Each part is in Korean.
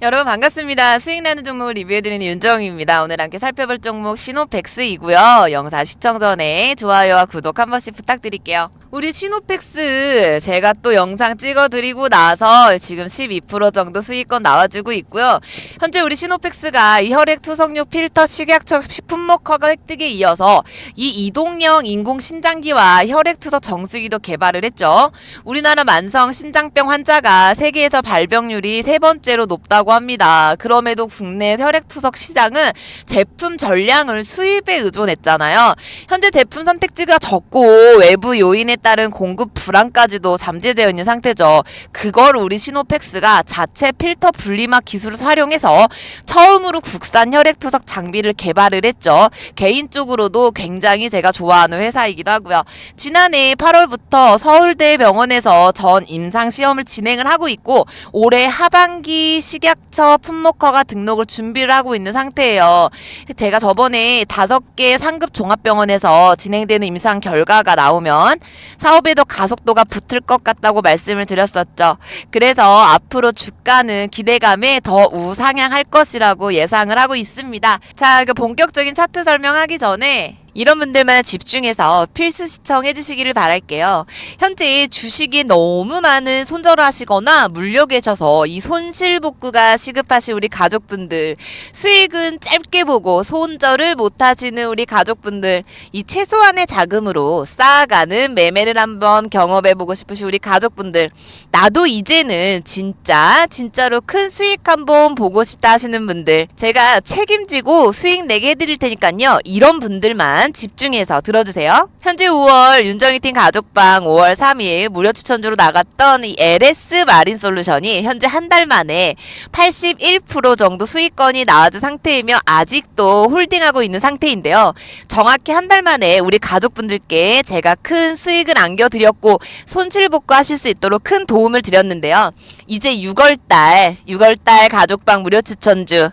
여러분 반갑습니다. 수익 나는 종목을 리뷰해드리는 윤정입니다. 오늘 함께 살펴볼 종목 시노펙스이고요. 영상 시청 전에 좋아요와 구독 한 번씩 부탁드릴게요. 우리 시노펙스 제가 또 영상 찍어드리고 나서 지금 12% 정도 수익권 나와주고 있고요. 현재 우리 시노펙스가 이 혈액 투석용 필터 식약처 식품목허가 획득에 이어서 이 이동형 인공 신장기와 혈액 투석 정수기도 개발을 했죠. 우리나라 만성 신장병 환자가 세계에서 발병률이 세 번째로 높다고 합니다. 그럼에도 국내 혈액 투석 시장은 제품 전량을 수입에 의존했잖아요. 현재 제품 선택지가 적고 외부 요인에 따른 공급 불안까지도 잠재되어 있는 상태죠. 그걸 우리 시노펙스가 자체 필터 분리막 기술을 활용해서 처음으로 국산 혈액 투석 장비를 개발을 했죠. 개인적으로도 굉장히 제가 좋아하는 회사이기도 하고요. 지난해 8월부터 서울대 병원에서 전 임상 시험을 진행을 하고 있고 올해 하반기 식약 처 품목허가 등록을 준비를 하고 있는 상태예요. 제가 저번에 다섯 개 상급 종합병원에서 진행되는 임상 결과가 나오면 사업에 더 가속도가 붙을 것 같다고 말씀을 드렸었죠. 그래서 앞으로 주가는 기대감에 더 우상향할 것이라고 예상을 하고 있습니다. 자, 그 본격적인 차트 설명하기 전에 이런 분들만 집중해서 필수 시청해 주시기를 바랄게요. 현재 주식이 너무 많은 손절을 하시거나 물려 계셔서 이 손실 복구가 시급하신 우리 가족분들, 수익은 짧게 보고 손절을 못 하시는 우리 가족분들, 이 최소한의 자금으로 쌓아가는 매매를 한번 경험해 보고 싶으신 우리 가족분들, 나도 이제는 진짜 진짜로 큰 수익 한번 보고 싶다 하시는 분들, 제가 책임지고 수익 내게 해 드릴 테니까요. 이런 분들만 집중해서 들어주세요. 현재 5월 윤정희팀 가족방 5월 3일 무료 추천주로 나갔던 이 LS 마린 솔루션이 현재 한 달 만에 81% 정도 수익권이 나와준 상태이며 아직도 홀딩하고 있는 상태인데요. 정확히 한 달 만에 우리 가족분들께 제가 큰 수익을 안겨드렸고 손실 복구하실 수 있도록 큰 도움을 드렸는데요. 이제 6월달 6월달 가족방 무료 추천주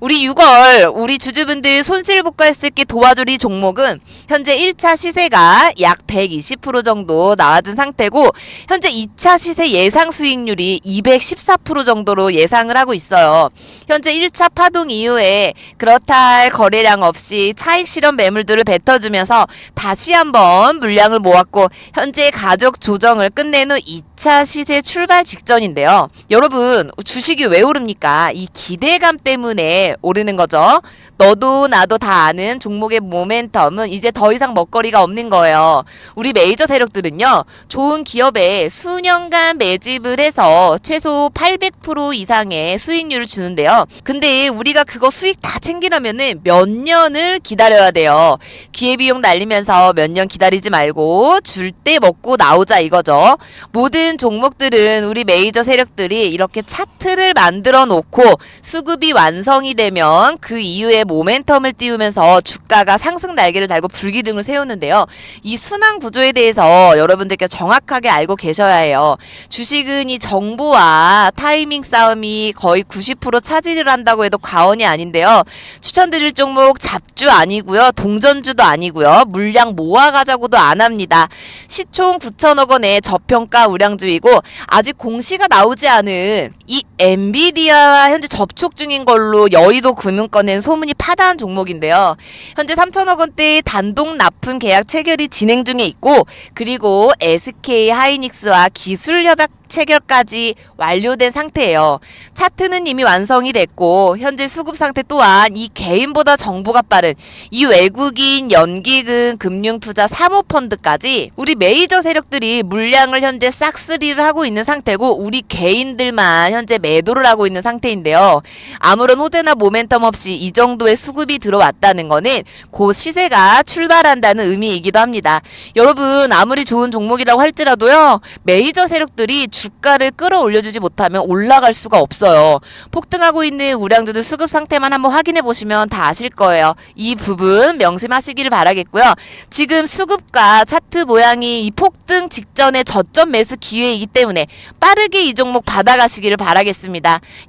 우리 6월 우리 주주분들 손실 복구할 수 있게 도와줄 이 종목은 현재 1차 시세가 약 120% 정도 나와준 상태고 현재 2차 시세 예상 수익률이 214% 정도로 예상을 하고 있어요. 현재 1차 파동 이후에 그렇다 할 거래량 없이 차익 실현 매물들을 뱉어주면서 다시 한번 물량을 모았고 현재 가족 조정을 끝낸 후 2차 시세 출발 직전인데요. 여러분 주식이 왜 오릅니까? 이 기대감 때문에 오르는 거죠. 너도 나도 다 아는 종목의 모멘텀은 이제 더 이상 먹거리가 없는 거예요. 우리 메이저 세력들은요, 좋은 기업에 수년간 매집을 해서 최소 800% 이상의 수익률을 주는데요. 근데 우리가 그거 수익 다 챙기려면은 몇 년을 기다려야 돼요. 기회비용 날리면서 몇 년 기다리지 말고 줄 때 먹고 나오자 이거죠. 모든 종목들은 우리 메이저 세력들이 이렇게 차트를 만들어 놓고 수급이 완성이 되면 그 이후에 모멘텀을 띄우면서 주가가 상승 날개를 달고 불기둥을 세우는데요. 이 순환 구조에 대해서 여러분들께 정확하게 알고 계셔야 해요. 주식은 이 정보와 타이밍 싸움이 거의 90% 차지를 한다고 해도 과언이 아닌데요. 추천드릴 종목 잡주 아니고요. 동전주도 아니고요. 물량 모아가자고도 안 합니다. 시총 9천억 원의 저평가 우량주 이고 아직 공시가 나오지 않은 이 엔비디아와 현재 접촉 중인 걸로 여의도 금융권엔 소문이 파다한 종목인데요. 현재 3천억 원대 단독 납품 계약 체결이 진행 중에 있고 그리고 SK 하이닉스와 기술 협약 체결까지 완료된 상태예요. 차트는 이미 완성이 됐고 현재 수급 상태 또한 이 개인보다 정보가 빠른 이 외국인 연기금 금융투자 사모펀드까지 우리 메이저 세력들이 물량을 현재 싹쓸이를 하고 있는 상태고 우리 개인들만 현재 매도를 하고 있는 상태인데요. 아무런 호재나 모멘텀 없이 이 정도의 수급이 들어왔다는 거는 곧 시세가 출발한다는 의미이기도 합니다. 여러분 아무리 좋은 종목이라고 할지라도요. 메이저 세력들이 주가를 끌어올려주지 못하면 올라갈 수가 없어요. 폭등하고 있는 우량주들 수급 상태만 한번 확인해 보시면 다 아실 거예요. 이 부분 명심하시기를 바라겠고요. 지금 수급과 차트 모양이 이 폭등 직전의 저점 매수 기회이기 때문에 빠르게 이 종목 받아가시기를 바라겠습니다.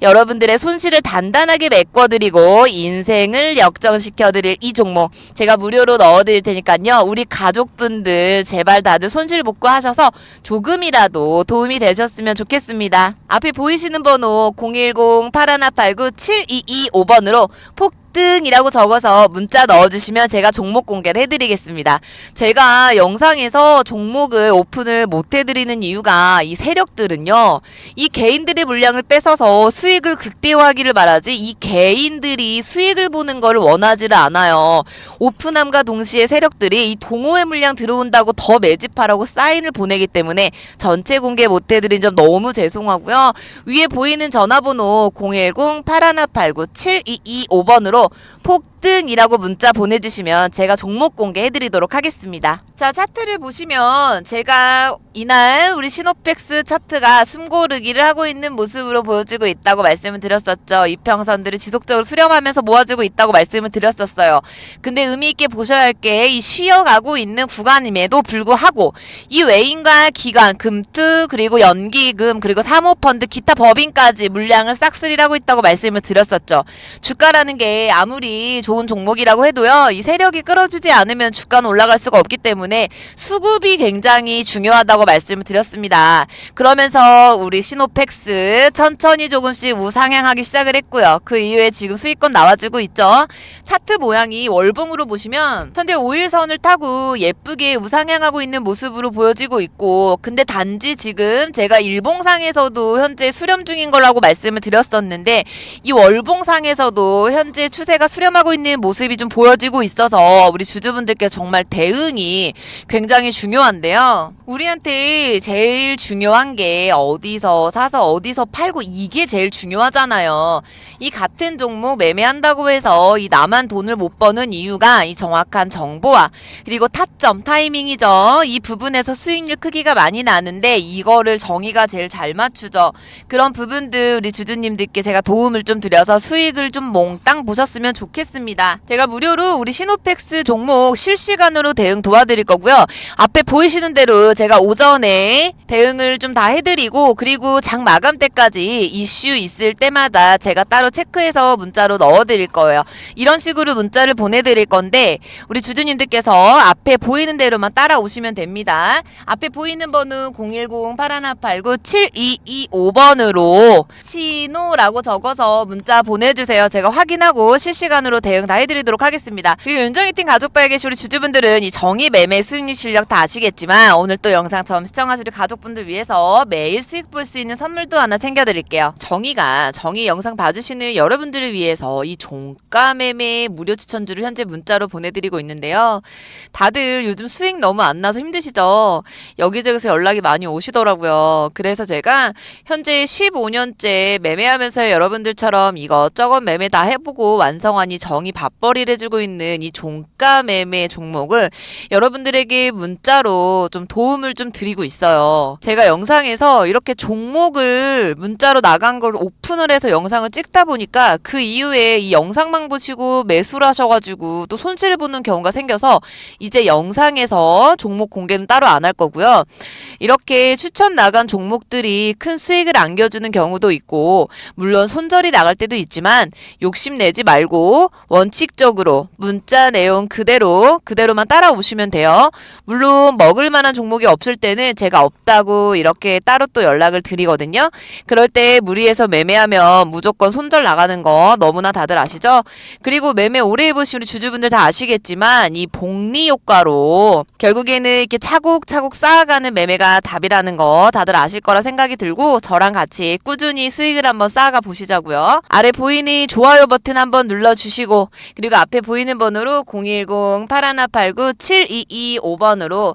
여러분들의 손실을 단단하게 메꿔드리고 인생을 역전시켜드릴 이 종목 제가 무료로 넣어드릴 테니까요. 우리 가족분들 제발 다들 손실 복구하셔서 조금이라도 도움이. 되셨으면 좋겠습니다. 앞에 보이시는 번호 010-8189-7225번으로 폭 등이라고 적어서 문자 넣어주시면 제가 종목 공개를 해드리겠습니다. 제가 영상에서 종목을 오픈을 못 해드리는 이유가 이 세력들은요, 이 개인들의 물량을 뺏어서 수익을 극대화하기를 바라지 이 개인들이 수익을 보는 거를 원하지를 않아요. 오픈함과 동시에 세력들이 이 동호회 물량 들어온다고 더 매집하라고 사인을 보내기 때문에 전체 공개 못 해드린 점 너무 죄송하고요. 위에 보이는 전화번호 010-8189-7225번으 로 폭등이라고 문자 보내주시면 제가 종목 공개해드리도록 하겠습니다. 자 차트를 보시면 제가 이날 우리 시노펙스 차트가 숨고르기를 하고 있는 모습으로 보여지고 있다고 말씀을 드렸었죠. 이평선들이 지속적으로 수렴하면서 모아지고 있다고 말씀을 드렸었어요. 근데 의미 있게 보셔야 할 게 이 쉬어가고 있는 구간임에도 불구하고 이 외인과 기관, 금투 그리고 연기금 그리고 사모펀드 기타 법인까지 물량을 싹쓸이라고 있다고 말씀을 드렸었죠. 주가라는 게 아무리 좋은 종목이라고 해도요. 이 세력이 끌어주지 않으면 주가는 올라갈 수가 없기 때문에 수급이 굉장히 중요하다고 말씀을 드렸습니다. 그러면서 우리 시노펙스 천천히 조금씩 우상향하기 시작을 했고요. 그 이후에 지금 수익권 나와주고 있죠. 차트 모양이 월봉으로 보시면 현재 5일선을 타고 예쁘게 우상향하고 있는 모습으로 보여지고 있고 근데 단지 지금 제가 일봉상에서도 현재 수렴 중인 거라고 말씀을 드렸었는데 이 월봉상에서도 현재 추세가 수렴하고 있는 모습이 좀 보여지고 있어서 우리 주주분들께 정말 대응이 굉장히 중요한데요. 우리한테 제일 중요한 게 어디서 사서 어디서 팔고 이게 제일 중요하잖아요. 이 같은 종목 매매한다고 해서 이 나만 돈을 못 버는 이유가 이 정확한 정보와 그리고 타점 타이밍이죠. 이 부분에서 수익률 크기가 많이 나는데 이거를 정의가 제일 잘 맞추죠. 그런 부분들 우리 주주님들께 제가 도움을 좀 드려서 수익을 좀 몽땅 보셨으면 좋겠습니다. 제가 무료로 우리 시노펙스 종목 실시간으로 대응 도와드릴 거고요. 앞에 보이시는 대로 제가 오전에 대응을 좀 다 해드리고 그리고 장 마감 때까지 이슈 있을 때마다 제가 따로 체크해서 문자로 넣어드릴 거예요. 이런 식으로 문자를 보내드릴 건데 우리 주주님들께서 앞에 보이는 대로만 따라오시면 됩니다. 앞에 보이는 번호 010-8189-7225번으로 신호라고 적어서 문자 보내주세요. 제가 확인하고 실시간으로 대응 다 해드리도록 하겠습니다. 그리고 윤정이팀 가족바에 계신 우리 주주분들은 이 정의 매매 수익률 실력 다 아시겠지만 오늘 또 영상 처음 시청하신 우리 가족분들 위해서 매일 수익 볼 수 있는 선물도 하나 챙겨드릴게요. 정의가 정의 영상 봐주시는 여러분들을 위해서 이 종가 매매 무료 추천주를 현재 문자로 보내드리고 있는데요. 다들 요즘 수익 너무 안 나서 힘드시죠? 여기저기서 연락이 많이 오시더라고요. 그래서 제가 현재 15년째 매매하면서 여러분들처럼 이것저것 매매 다 해보고 완성한 이 정의 밥벌이를 해주고 있는 이 종가 매매 종목을 여러분들에게 문자로 좀 도움 을 좀 드리고 있어요. 제가 영상에서 이렇게 종목을 문자로 나간 걸 오픈을 해서 영상을 찍다 보니까 그 이후에 이 영상만 보시고 매수를 하셔가지고 또 손실을 보는 경우가 생겨서 이제 영상에서 종목 공개는 따로 안 할 거고요. 이렇게 추천 나간 종목들이 큰 수익을 안겨주는 경우도 있고, 물론 손절이 나갈 때도 있지만, 욕심내지 말고, 원칙적으로 문자 내용 그대로, 그대로만 따라오시면 돼요. 물론, 먹을 만한 종목이 없을 때는 제가 없다고 이렇게 따로 또 연락을 드리거든요. 그럴 때 무리해서 매매하면 무조건 손절 나가는 거 너무나 다들 아시죠? 그리고 매매 오래 해보신 우리 주주분들 다 아시겠지만, 이 복리 효과로 결국에는 이렇게 차곡차곡 쌓아가는 매매가 답이라는 거 다들 아실 거라 생각이 들고 저랑 같이 꾸준히 수익을 한번 쌓아가 보시자고요. 아래 보이는 좋아요 버튼 한번 눌러주시고 그리고 앞에 보이는 번호로 010-8189-7225번으로